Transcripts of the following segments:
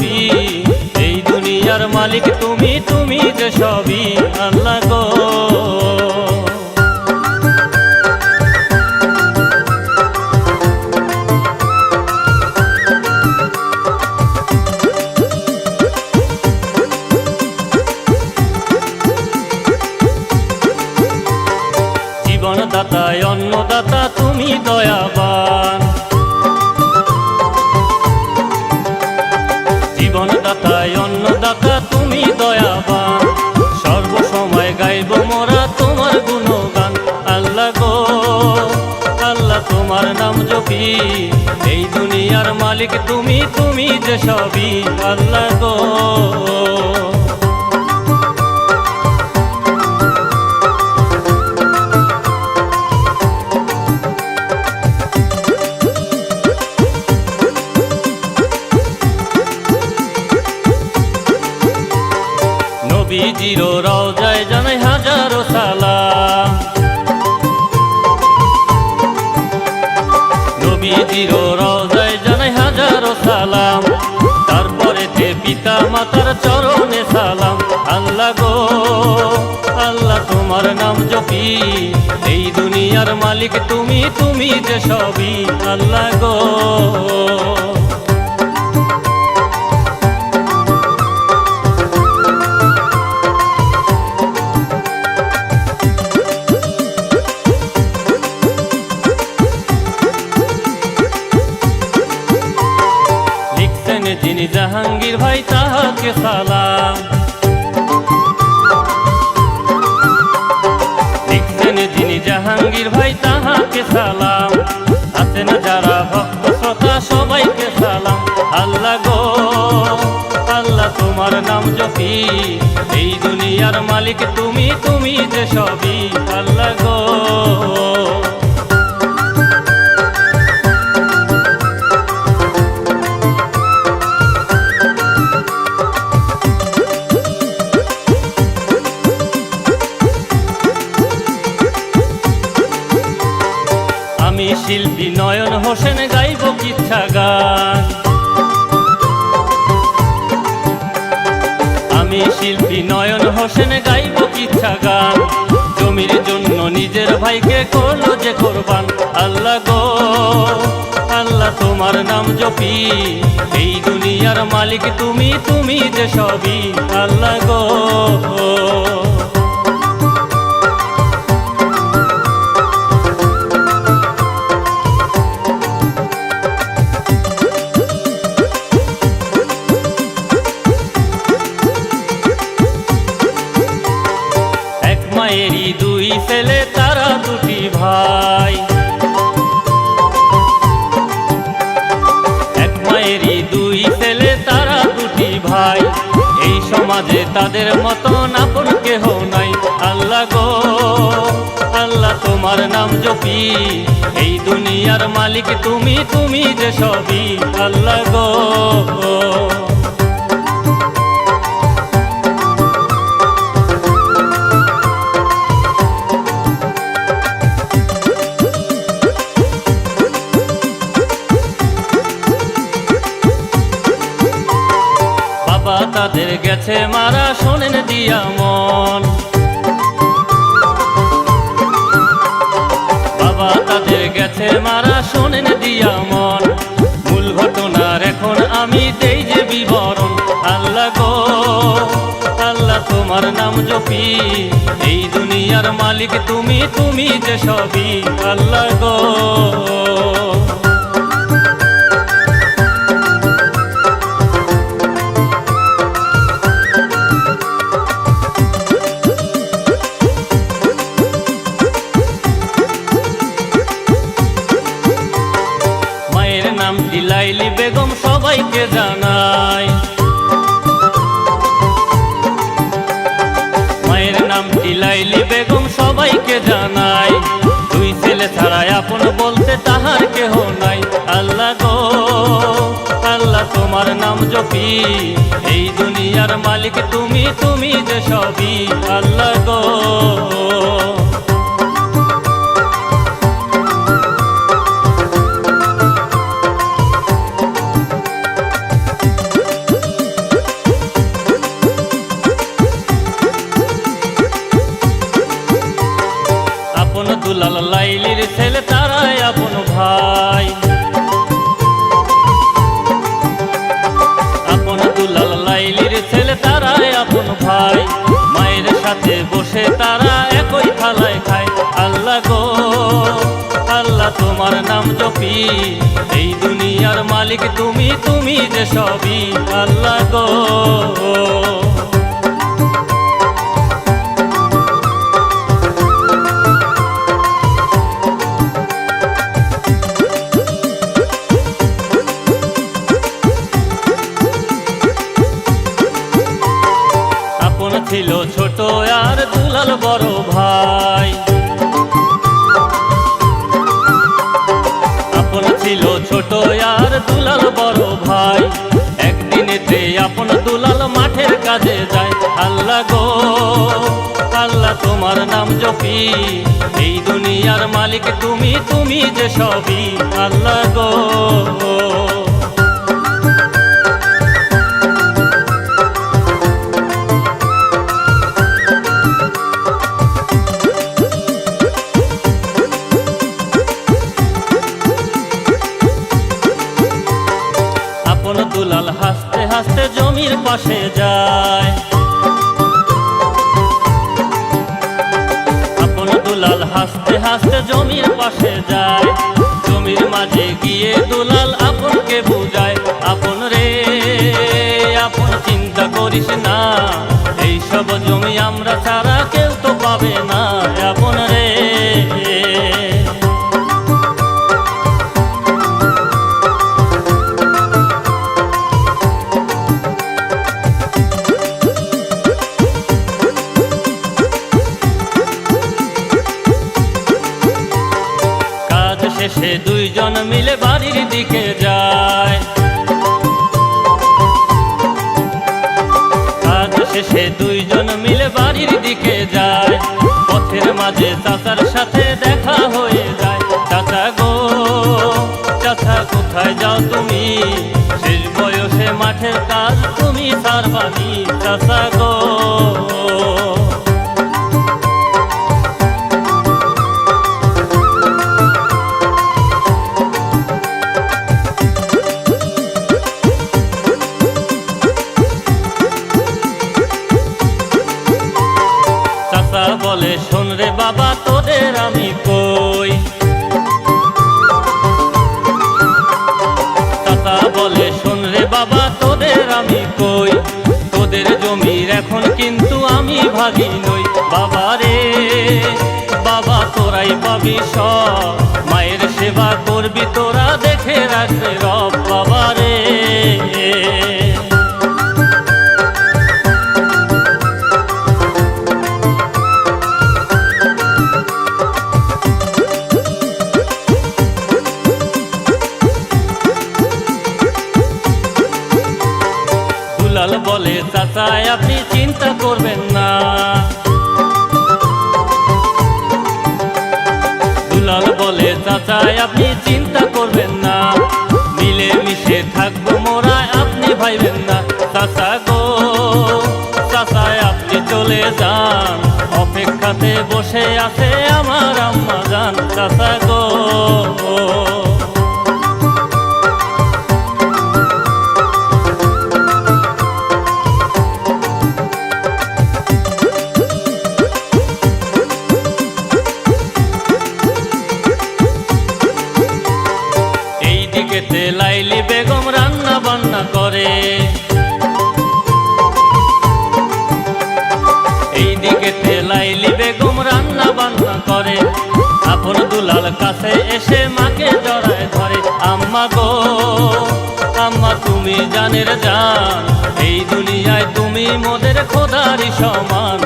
জপি এই দুনিয়ার মালিক তুমি তুমি যে সবই আল্লাহ গো। জীবন দাতা অন্নদাতা, তুমি দয়াবান। জীবন দাতা অন্নদাতা তুমি দয়াবান। সর্বসময় গাইব মোরা তোমার গুণগান। আল্লাহ গো, আল্লাহ তোমার নাম জপি এই দুনিয়ার মালিক তুমি তুমি যে সবই। আল্লাহ গো। মালিক তুমি তুমি যে সবই আল্লাহ গো। এই দুনিয়ার মালিক তুমি তুমি যে সবই আল্লাহ গো। ভাইকে করল যে কোরবান। আল্লাহ গো, আল্লাহ তোমার নাম জপি। এই দুনিয়ার মালিক তুমি তুমি যে সবই। আল্লাহ গো নাম এই দুনিয়ার মালিক তুমি তুমি যে সবই। আল্লাহ গো। তাদের গেছে মারা, শোনেন দিয়া মন। মারা শোনেন দিয়া মন। মূল ঘটনার এখন আমি দেই যে বিবরণ। আল্লাহ গো, আল্লাহ তোমার নাম জপি এই দুনিয়ার মালিক তুমি তুমি যে সবই। আল্লাহ গো। নাম দিলাইলি বেগম সবাইকে জানাই। দুই ছেলে ছাড়াই আপন বলতে তাহার কেহ নাই। আল্লাহ গো, আল্লাহ তোমার নাম জপি। এই দুনিয়ার মালিক তুমি তুমি যে সবই। আল্লাহ গো গো আল্লাহ তোমার নাম জপি। এই দুনিয়ার মালিক তুমি তুমি যে সবই। আল্লাহ গো। জপি এই দুনিয়ার মালিক তুমি তুমি যে সবই। আল্লাহ গো। দুইজন মিলে বাড়ির দিকে যায়। শেষে দুইজন মিলে বাড়ির দিকে যায়। পথের মাঝে চাচার সাথে দেখা হয়ে যায়। চাচা গো, চাচা কোথায় যাও তুমি? শেষ বয়সে মাঠের কাজ তুমি তার সারবানি। চাচা গো শোন বাবা, তোদের আমি কই? চাচা বলে, শোন রে বাবা, তোদের আমি কই? তোদের জমির এখন কিন্তু আমি ভাগি নই। বাবা রে, বাবা, তোরাই পাবি সব। মায়ের সেবা করবি, তোরা দেখে রাখবে রব। বসে আছে জানের জান। এই দুনিয়ায় তুমি মোদের খোদারি সমান।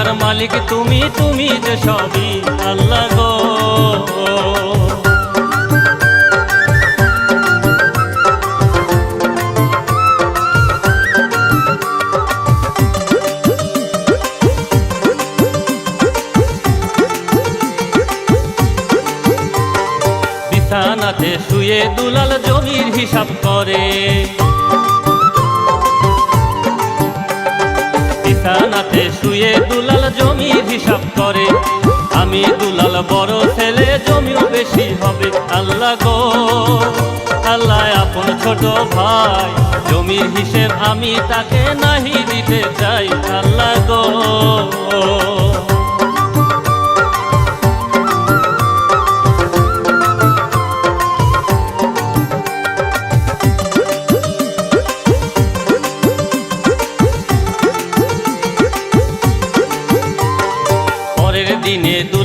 দুনিয়ার মালিক তুমি তুমি যে সবই। আল্লাহ গো। শুয়ে দুলাল বড় ছেলে, জমিও বেশি হবে। আল্লাহ গো, আল্লাহ আপন ছোট ভাই, জমির হিসেব আমি তাকে নাহি দিতে চাই। আল্লাহ গো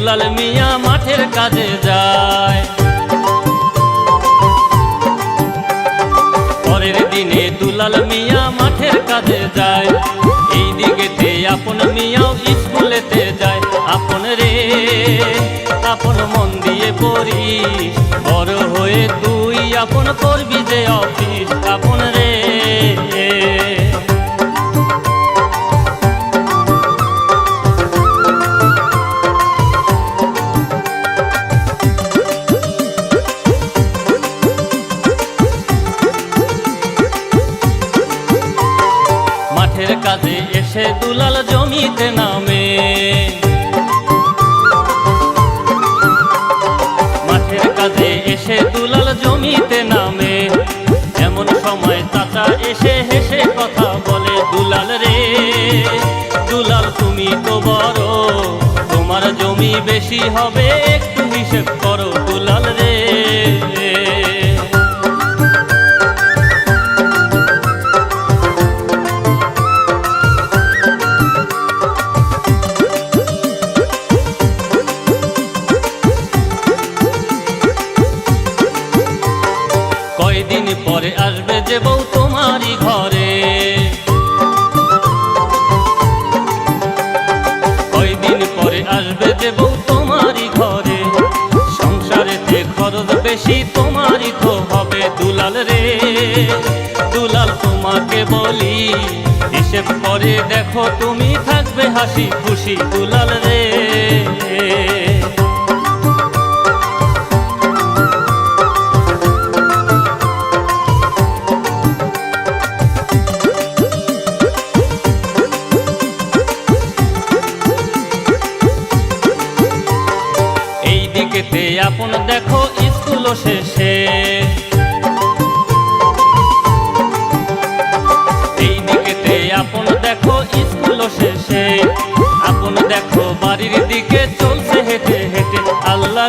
দুলাল মিয়া মাঠের কাজে যায়। পরের দিনে দুলাল মিয়া মাঠের কাজে যায়। এই দিকেতে আপন মিয়াও স্কুলেতে যায়। আপন রে, আপন মন দিয়ে পড়ি বড় হয়ে তুই আপন করবি যে অফিস। আপন রে জমিতে নামে। মাঠের কাজে এসে দুলাল জমিতে নামে। এমন সময় চাচা এসে হেসে কথা বলে, দুলাল রে, দুলাল তুমি তো বড়, তোমার জমি বেশি হবে, একটু হিসেব দুলাল রে দুলাল তোমাকে বলি হিসেব করে দেখো তুমি থাকবে হাসি খুশি দুলাল রে।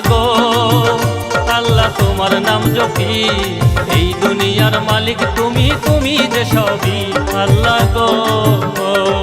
গো। আল্লাহ তোমার নাম জপি এই দুনিয়ার মালিক তুমি তুমি যে সবই। আল্লাহ গো।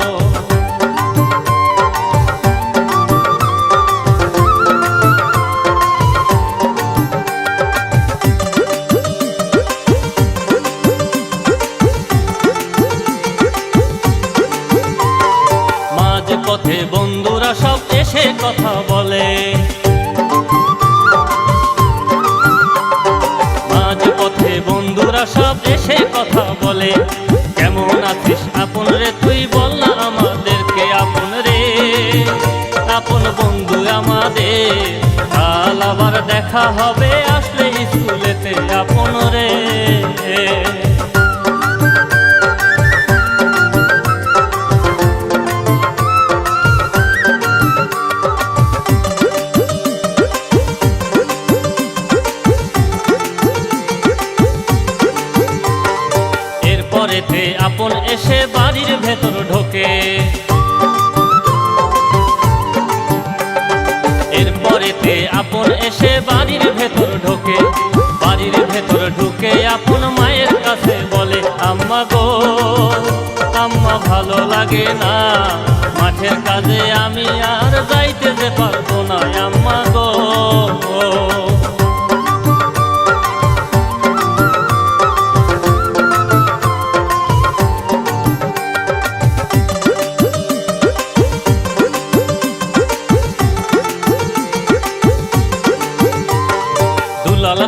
দেখা হবে আসলে স্কুলেতে আপন লাগে না। মাঠের কাজে আমি আর যাইতে যে পারব না, আম্মা গো।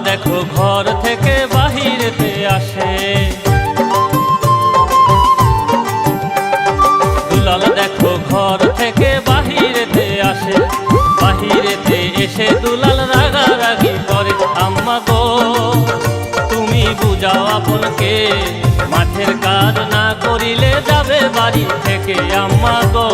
দেখো, ঘর থেকে বাহিরেতে আসে। ঘর থেকে বাহিরেতে আসে, বাহিরেতে এসে দুলাল রাগারাগি করে, আম্মা গো, তুমি বুঝাও আপনকে, মাঠের কাজ না করিলে যাবে বাড়ি থেকে, আম্মা গো।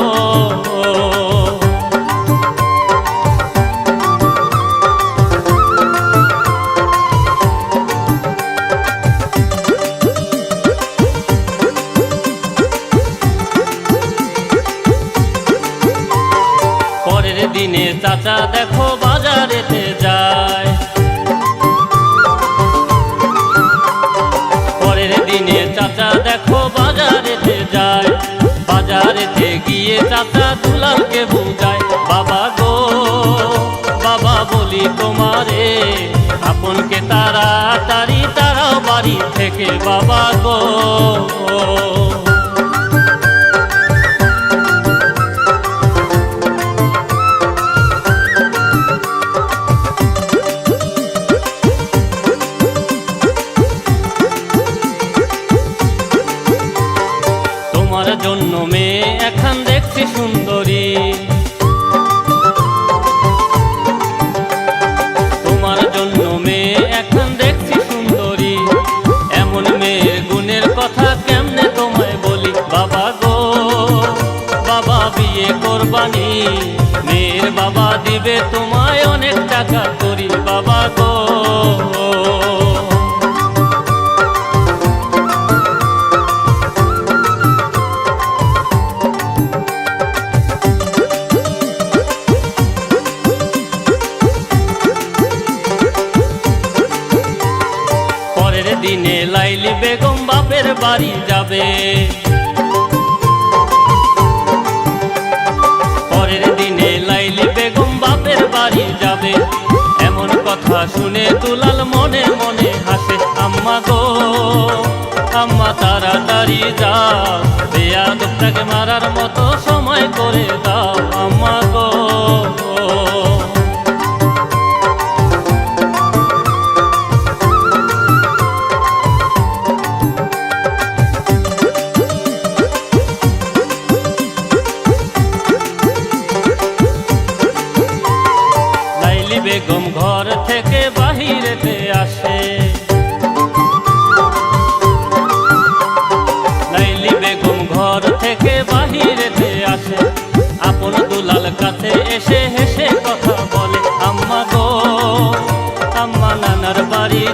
বাজারেতে গিয়ে চাচা দুলালকে বুঝায়, বাবা গো, বাবা বলি তোমারে, আপনকে তাড়াতাড়ি তারাও বাড়ি থেকে, বাবা গো। করবানি মেয়ের বাবা দিবে তোমায় অনেক টাকা করি বাবা গো। কথা শুনে দুলাল মনে মনে হাসে, আম্মা গো, আম্মা তাড়াতাড়ি যা দেয়া দুটাকে মারার মতো সময় করে দাও।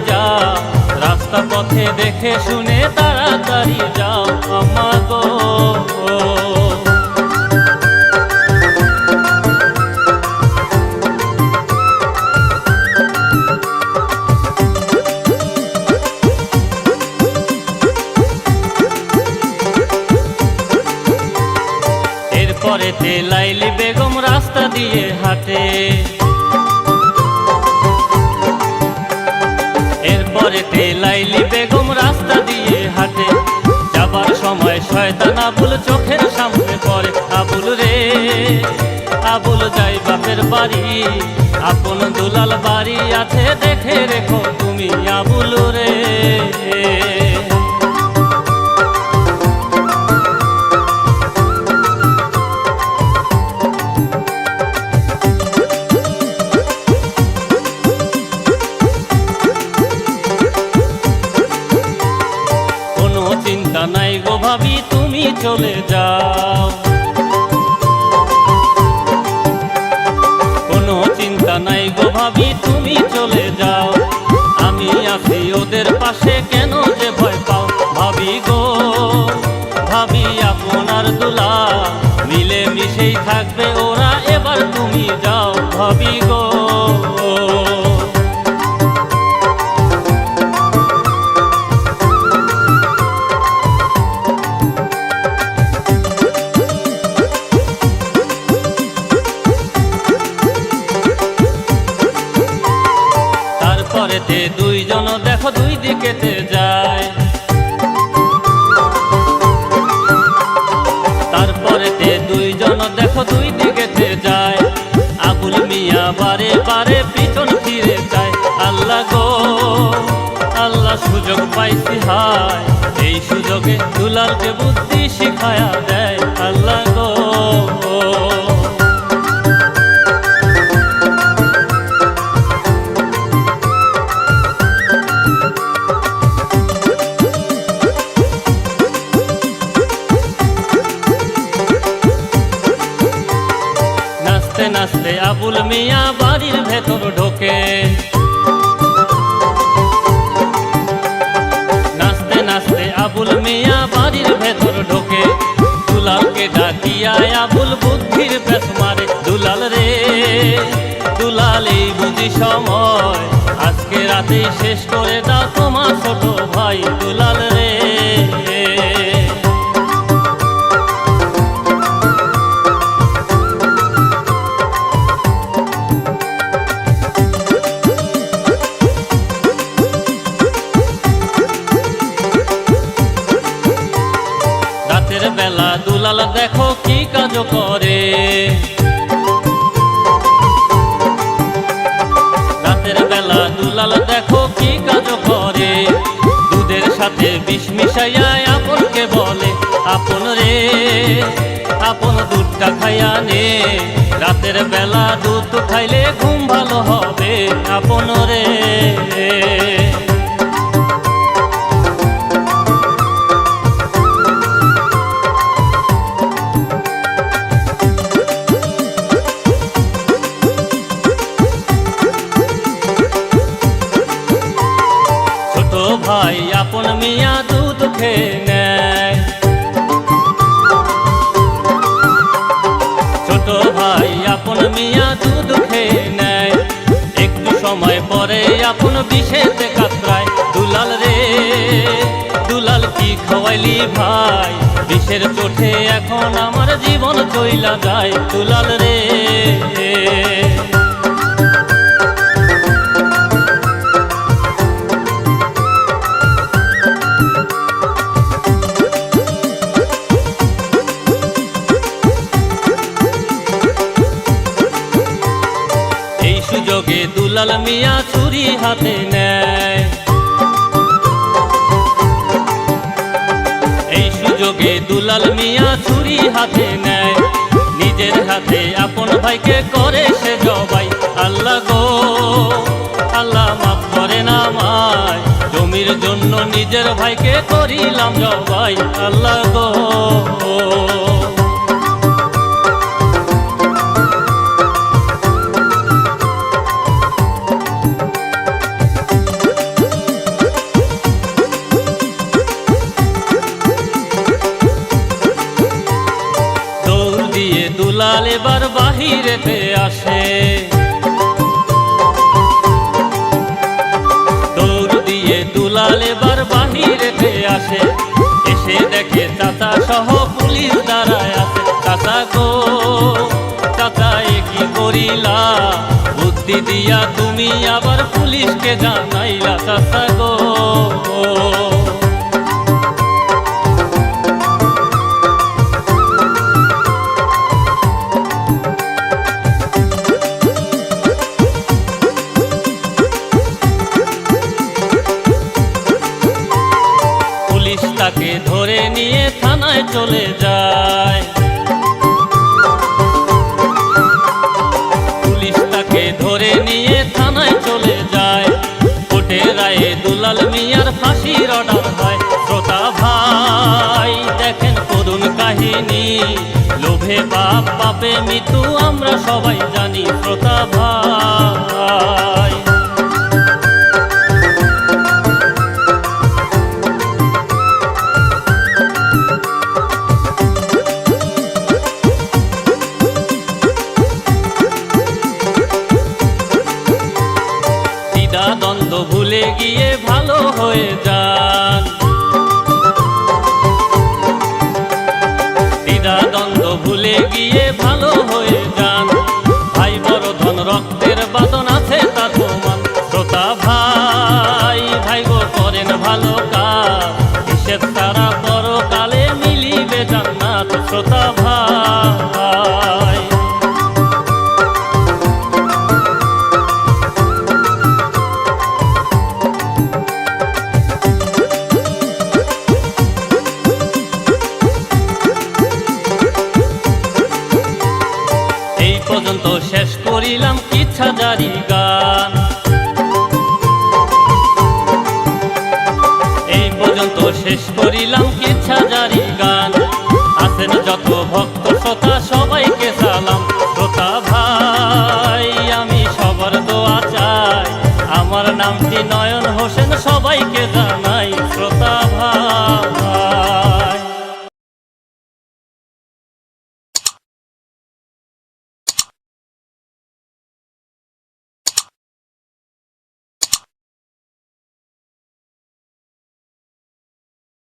যাও রাস্তা পথে দেখে শুনে তাড়াতাড়ি যাও আম্মা গো এরপরেতে লাইলি বেগম রাস্তা দিয়ে হাঁটে। শয়তান আবুল চোখের সামনে পড়ে। আবুল রে, আবুল যাই বাপের বাড়ি। আপন দুলাল বাড়ি আছে দেখে রেখো তুমি আবুল রে। ভাবি, তুমি চলে যাও। আমি আছি ওদের পাশে, কেন যে ভয় পাও? ভাবি গো, ভাবি আপনার দুলা মিলে মিশেই থাকবে ওরা, এবার তুমি যাও। ভাবি গো সুযোগ পাইছি হায়। এই সুযোগে দুলালকে বুদ্ধি শিখায়া দেয় আল্লাহ গো। সময়। আজকে রাতে শেষ করে দাও তোমার ছোট ভাই দুলাল রে। দুধটা খাইয়া নে রাতের বেলা দুধ খাইলে ঘুম ভালো হবে। আপন রে। বিষেতে কাতরায়। দুলাল রে, দুলাল কি খাওয়াইলি ভাই? বিষের চোখে এখন আমার জীবন চইলা যায়। দুলাল রে হাতে নেয়। এই সুযোগে দুলাল মিয়া ছুরি হাতে নেয়। নিজের হাতে আপন ভাইকে করে সে জবাই। আল্লাহ গো, আল্লাহ মাফ করে না মায় জমির জন্য নিজের ভাইকে করিলাম জবাই। আল্লাহ গো বাহিরেতে আসে। দৌড় দিয়ে দুলাল এবার বাহিরেতে আসে। এসে দেখে চাচা সহ পুলিশ দাঁড়ায় আছে চাচা গো, চাচা কি করিলা? বুদ্ধি দিয়া তুমি আবার পুলিশকে জানাইলা। চাচা গো লোভে বাপ পাপে মৃত্যু আমরা সবাই জানি শ্রোতা ভাই